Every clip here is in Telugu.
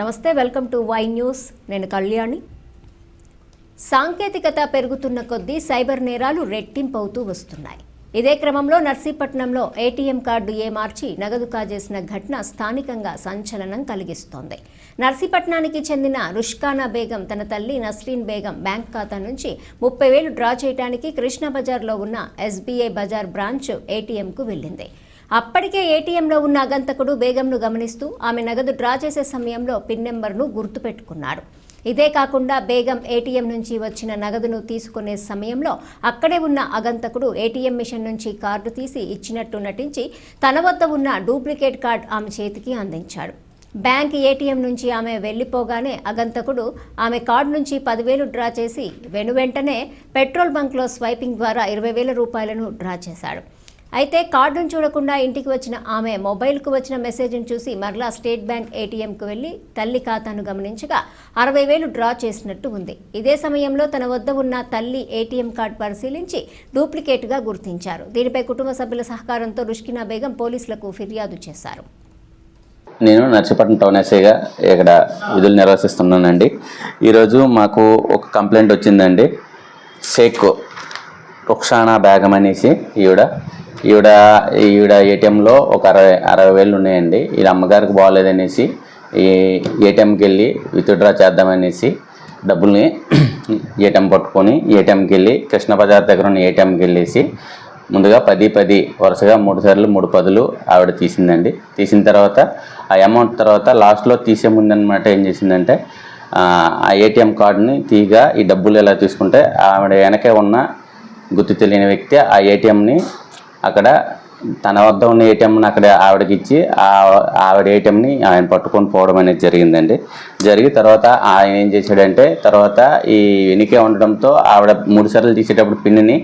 నమస్తే వెల్కమ్ టు వై న్యూస్. నేను కళ్యాణి. సాంకేతికత పెరుగుతున్న కొద్దీ సైబర్ నేరాలు రెట్టింపవుతూ వస్తున్నాయి. ఇదే క్రమంలో నర్సీపట్నంలో ఏటీఎం కార్డు ఏమార్చి నగదు కాజేసిన ఘటన స్థానికంగా సంచలనం కలిగిస్తోంది. నర్సీపట్నానికి చెందిన రుష్కానా బేగం తన తల్లి నస్రీన్ బేగం బ్యాంక్ ఖాతా నుంచి ముప్పై వేలు డ్రా చేయడానికి కృష్ణ బజార్లో ఉన్న ఎస్బీఐ బజార్ బ్రాంచ్ ఏటీఎంకు వెళ్ళింది. అప్పటికే ఏటీఎంలో ఉన్న అగంతకుడు బేగంను గమనిస్తూ ఆమె నగదు డ్రా చేసే సమయంలో పిన్ నెంబర్ను గుర్తుపెట్టుకున్నాడు ఇదే కాకుండా బేగం ఏటీఎం నుంచి వచ్చిన నగదును తీసుకునే సమయంలో అక్కడే ఉన్న అగంతకుడు ఏటీఎం మిషన్ నుంచి కార్డు తీసి ఇచ్చినట్టు నటించి తన వద్ద ఉన్న డూప్లికేట్ కార్డు ఆమె చేతికి అందించాడు. బ్యాంక్ ఏటీఎం నుంచి ఆమె వెళ్ళిపోగానే అగంతకుడు ఆమె కార్డు నుంచి పదివేలు డ్రా చేసి వెనువెంటనే పెట్రోల్ బంక్లో స్వైపింగ్ ద్వారా ఇరవై వేల రూపాయలను డ్రా చేశాడు. అయితే కార్డును చూడకుండా ఇంటికి వచ్చిన ఆమె మొబైల్కు వచ్చిన మెసేజ్ను చూసి మరలా స్టేట్ బ్యాంక్ ఏటీఎంకు వెళ్ళి తల్లి ఖాతాను గమనించగా అరవై వేలు డ్రా చేసినట్టు ఉంది. ఇదే సమయంలో తన వద్ద ఉన్న తల్లి ఏటీఎం కార్డు పరిశీలించి డూప్లికేట్గా గుర్తించారు. దీనిపై కుటుంబ సభ్యుల సహకారంతో రుష్కినా బేగం పోలీసులకు ఫిర్యాదు చేశారు. నేను నర్సీపట్నం టౌన్ ఎస్ఐగా ఇక్కడ విధులు నిర్వహిస్తున్నానండి. ఈరోజు మాకు ఒక కంప్లైంట్ వచ్చిందండి. షేక్ రుక్షానా బేగం అనేసి ఈవిడ ఈవిడ ఈవిడ ఏటీఎంలో ఒక అరవై అరవై వేలు ఉన్నాయండి. వీళ్ళ అమ్మగారికి బాగోలేదనేసి ఈ ఏటీఎంకి వెళ్ళి విత్డ్రా చేద్దామనేసి డబ్బుల్ని ఏటీఎం పట్టుకొని ఏటీఎంకి వెళ్ళి కృష్ణ బజార్ దగ్గర ఉన్న ఏటీఎంకి వెళ్ళేసి ముందుగా పది పది వరుసగా మూడు సార్లు మూడు పదులు ఆవిడ తీసిందండి. తీసిన తర్వాత ఆ అమౌంట్ తర్వాత లాస్ట్లో తీసే ముందనమాట ఏం చేసిందంటే ఆ ఏటీఎం కార్డుని తీగా ఈ డబ్బులు ఎలా తీసుకుంటే ఆవిడ వెనకే ఉన్న గుర్తు తెలియని వ్యక్తి ఆ ఏటీఎంని అక్కడ తన వద్ద ఉన్న ఏటీఎంని అక్కడ ఆవిడకి ఇచ్చి ఆ ఆవిడ ఏటీఎంని ఆయన పట్టుకొని పోవడం అనేది జరిగిందండి. జరిగి తర్వాత ఆయన ఏం చేశాడంటే తర్వాత ఈ వెనుకే ఉండడంతో ఆవిడ మూడు సార్లు తీసేటప్పుడు పిన్ని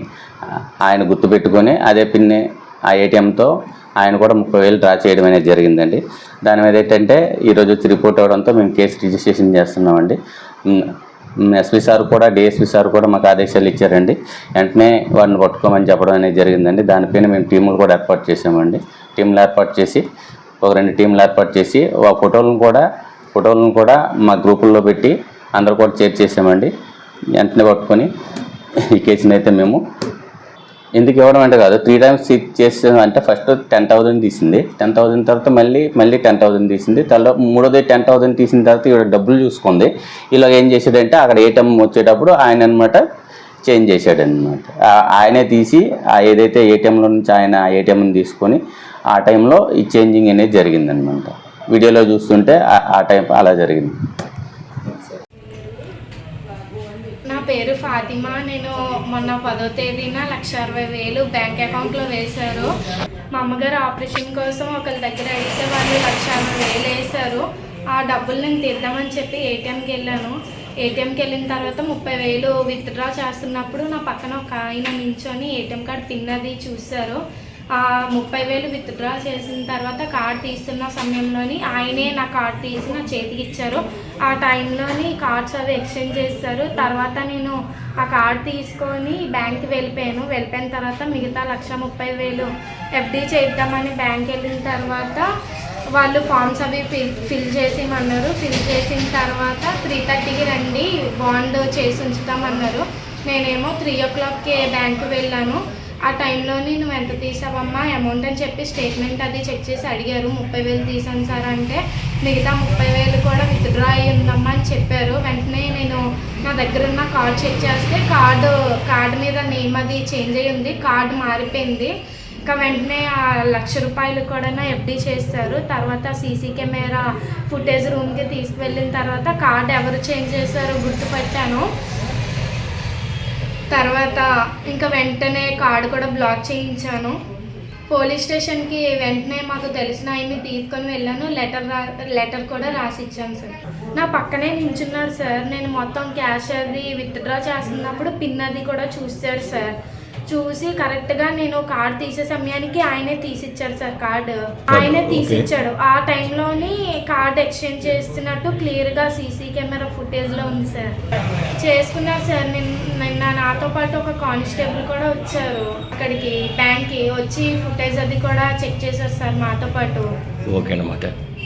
ఆయన గుర్తుపెట్టుకొని అదే పిన్ని ఆ ఏటీఎంతో ఆయన కూడా ముప్పై వేలు డ్రా చేయడం అనేది జరిగిందండి. దాని మీద ఏంటంటే ఈరోజు వచ్చి రిపోర్ట్ అవ్వడంతో మేము కేసు రిజిస్ట్రేషన్ చేస్తున్నామండి. ఎస్పీ సార్ కూడా డిఎస్పీ సార్ కూడా మాకు ఆదేశాలు ఇచ్చారండి. వెంటనే వాడిని పట్టుకోమని చెప్పడం అనేది జరిగిందండి. దానిపైన మేము టీములు కూడా ఏర్పాటు చేసామండి టీంలు ఏర్పాటు చేసి ఒక రెండు టీంలు ఏర్పాటు చేసి ఆ ఫోటోలను కూడా ఫోటోలను కూడా మా గ్రూపుల్లో పెట్టి అందరూ కూడా చేర్చేసామండి వెంటనే పట్టుకొని ఈ కేసుని అయితే మేము ఎందుకు ఇవ్వడం అంటే కాదు త్రీ టైమ్స్ చేసాం అంటే ఫస్ట్ టెన్ థౌసండ్ తీసింది. టెన్ థౌసండ్ తర్వాత మళ్ళీ మళ్ళీ టెన్ థౌసండ్ తీసింది. తర్వాత మూడోది టెన్ థౌసండ్ తీసిన తర్వాత ఇక్కడ డబ్బులు చూసుకుంది ఇలా ఏం చేసాడంటే అక్కడ ఏటీఎం వచ్చేటప్పుడు ఆయన అనమాట చేంజ్ చేశాడనమాట ఆయనే తీసి ఆ ఏదైతే ఏటీఎంలో నుంచి ఆయన ఏటీఎంని తీసుకొని ఆ టైంలో ఈ చేంజింగ్ అనేది జరిగిందనమాట వీడియోలో చూస్తుంటే ఆ టైం అలా జరిగింది నా పేరు ఫాతిమా. నేను మొన్న పదో తేదీన లక్ష అరవై వేలు బ్యాంక్ అకౌంట్లో వేశారు. మా అమ్మగారు ఆపరేషన్ కోసం ఒకరి దగ్గర అయితే వాళ్ళు లక్ష అరవై వేలు వేశారు. ఆ డబ్బులు నేను తీద్దామని చెప్పి ఏటీఎంకి వెళ్ళాను. ఏటీఎంకి వెళ్ళిన తర్వాత ముప్పై వేలు విత్డ్రా చేస్తున్నప్పుడు నా పక్కన ఒక ఆయన నించొని ఏటీఎం కార్డ్ పిన్ అది చూశారు. ముప్పై వేలు విత్డ్రా చేసిన తర్వాత కార్డ్ తీస్తున్న సమయంలోని ఆయనే నా కార్డ్ తీసి నా చేతికి ఇచ్చారు. ఆ టైంలోని కార్డ్స్ అవి ఎక్స్చేంజ్ చేస్తారు. తర్వాత నేను ఆ కార్డ్ తీసుకొని బ్యాంక్కి వెళ్ళిపోయాను. వెళ్ళిపోయిన తర్వాత మిగతా లక్ష ముప్పై వేలు ఎఫ్డీ చేద్దామని బ్యాంక్ వెళ్ళిన తర్వాత వాళ్ళు ఫామ్స్ అవి ఫిల్ ఫిల్ చేసేమన్నారు ఫిల్ చేసిన తర్వాత త్రీ థర్టీకి రండి బాండ్ చేసి ఉంచుతామన్నారు. నేనేమో త్రీ ఓ క్లాక్కి బ్యాంకు వెళ్ళాను. ఆ టైంలోనే నువ్వు ఎంత తీసావమ్మా? అమౌంట్ అని చెప్పి స్టేట్మెంట్ అది చెక్ చేసి అడిగారు. ముప్పై వేలు తీసాను సార్ అంటే మిగతా ముప్పై వేలు కూడా విత్డ్రా అయ్యిందమ్మా అని చెప్పారు. వెంటనే నేను నా దగ్గర ఉన్న కార్డ్ చెక్ చేస్తే కార్డు కార్డు మీద నేమ్ అది చేంజ్ అయ్యి ఉంది. కార్డు మారిపోయింది. ఇంకా వెంటనే ఆ లక్ష రూపాయలు కూడా ఎఫ్డి చేస్తారు. తర్వాత సీసీ కెమెరా ఫుటేజ్ రూమ్కి తీసుకువెళ్ళిన తర్వాత కార్డు ఎవరు చేంజ్ చేశారో గుర్తుపట్టాను. తర్వాత ఇంకా వెంటనే కార్డు కూడా బ్లాక్ చేయించాను. పోలీస్ స్టేషన్కి వెంటనే మాకు తెలిసిన ఆయన్ని తీసుకొని వెళ్ళాను. లెటర్ రా లెటర్ కూడా రాసి ఇచ్చాను సార్. నా పక్కనే నించున్నాడు సార్. నేను మొత్తం క్యాష్ అది విత్డ్రా చేస్తున్నప్పుడు పిన్ అది కూడా చూశాడు సార్. చూసి కరెక్ట్గా నేను కార్డ్ తీసే సమయానికి ఆయనే తీసిచ్చాడు సార్ కార్డు. ఆయనే తీసిచ్చాడు. ఆ టైంలోని కార్డ్ ఎక్స్చేంజ్ చేస్తున్నట్టు క్లియర్గా సీసీ కెమెరా ఫుటేజ్లో ఉంది సార్. చేసుకున్నారు సార్. నిన్న నిన్న నాతో పాటు ఒక కానిస్టేబుల్ కూడా వచ్చారు. అక్కడికి బ్యాంక్కి వచ్చి ఫుటేజ్ అది కూడా చెక్ చేశారు సార్ మాతో పాటు. ఓకే అన్నమాట